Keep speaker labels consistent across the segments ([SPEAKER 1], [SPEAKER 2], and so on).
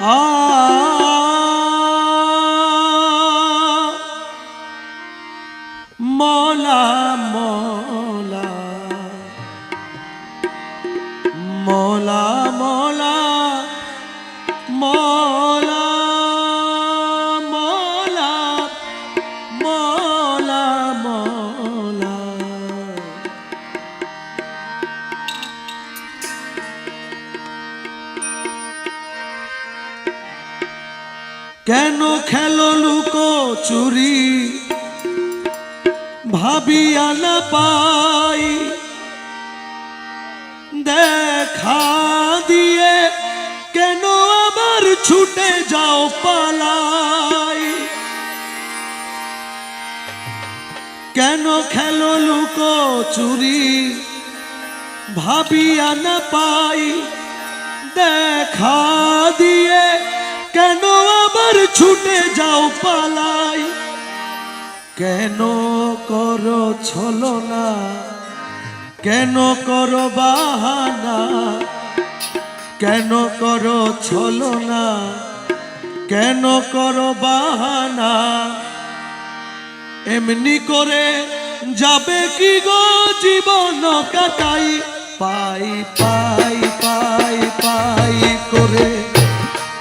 [SPEAKER 1] ah. চুরি, ভাবিয়া না পাই। দেখা দিয়ে কেন আবার ছুটে যাও পালাই? কেন খেলো লুকো চুরি, ভাবিয়া না পাই। দেখা দিয়ে কেন আবার ছুটে যাও পালাই। কেন কর ছলো না কেন কর বাহানা? কেন কর ছলো না কেন কর বাহানা? এমনি করে যাবে কি গো জীবন কাটাই? পাই পাই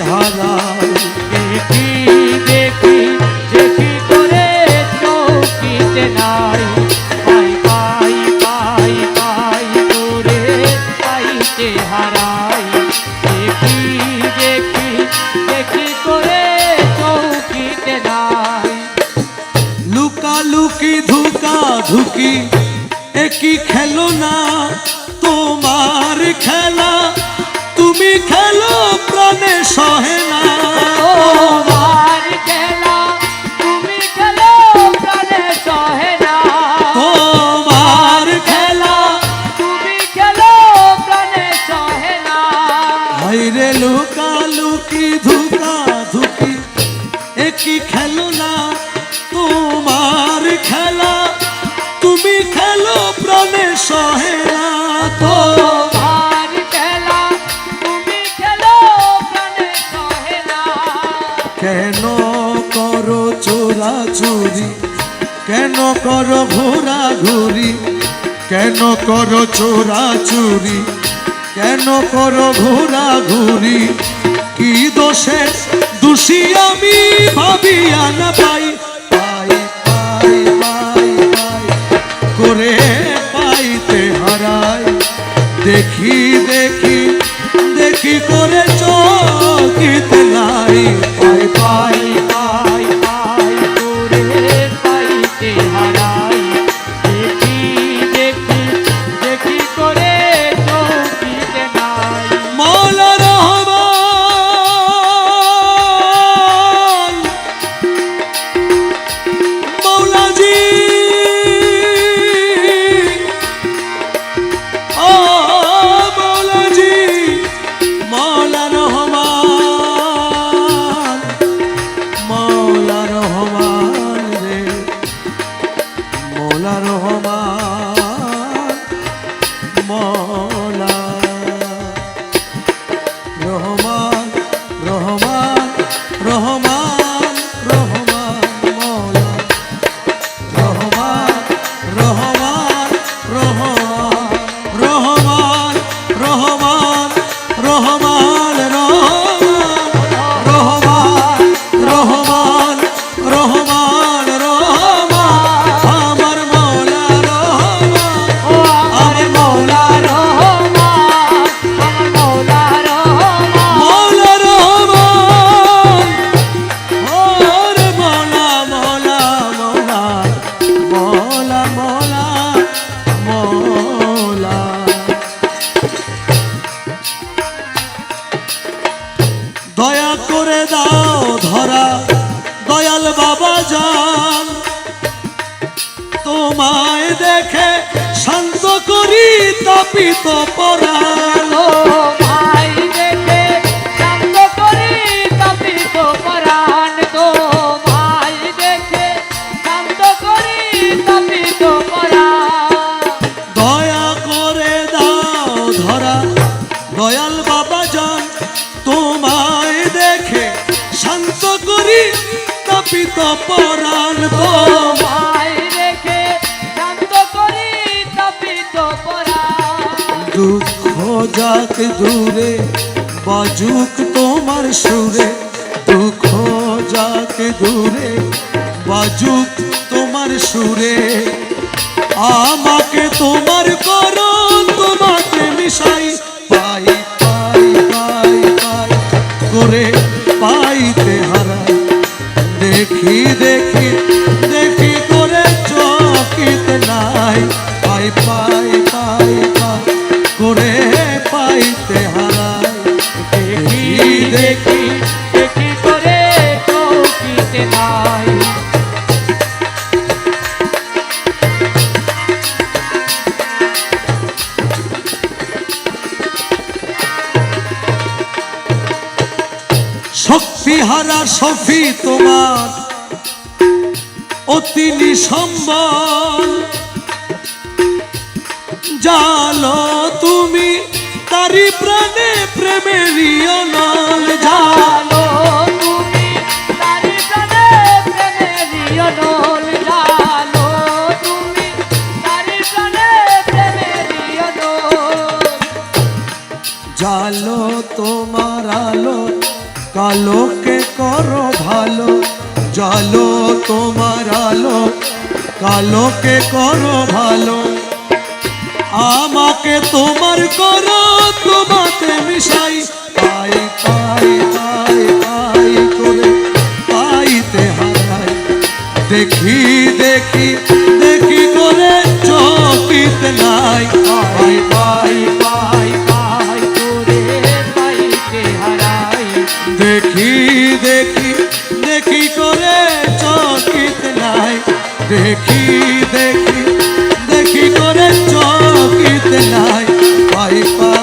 [SPEAKER 2] হারাই দেখি দেখি চোখিতে নাই
[SPEAKER 1] পাই পাই পাই পাই করে পাইতে হারাই
[SPEAKER 2] দেখি নাই
[SPEAKER 1] লুকালুকি ধুকা ধুকি একই খেলো না তোমার খেলা তুমি খেলো প্রাণে সহে না। কেন করো চোরা চুরি? কেন করো ঘোরা ঘুরি কি দোষে দোষী আমি ভাবিয়া না পাই। পাই করে পাইতে হারাই। দেখি দেখি দেখি করে চকিতে
[SPEAKER 2] দেখে
[SPEAKER 1] শান্ত করি তাপিত পরাণ
[SPEAKER 2] ও ভাই দেখে শান্ত করি তাপিত পরাণ ভাই শান্ত করি তাপিত পরাণ।
[SPEAKER 1] দয়া করে দাও ধরা দয়াল বাবা যান তোমায় দেখে শান্ত করি তাপিত পরাণ তো যাক দূরে, বাজুক তোমার সুরে। দুঃখ যাক দূরে, বাজুক তোমার সুরে। আমাকে তোমার করো তোমাকে মিশাই পাই পাই পাই পাই করে শক্তিহারা সফি তোমার অতি নিসম্বল জালো তুমি, তারি প্রাণে প্রেমেরই অনল জালো
[SPEAKER 2] তুমি
[SPEAKER 1] তোমার আলো ভালো জালো, তোমার আলো, কালোকে করো ভালো। আমাকে তোমার করো, তোমাকে মিশাই। পাই পাই পাই পাই করে, পাইতে হারাই। দেখি দেখি দেখি করে চকিতে নাই। Ay, pa.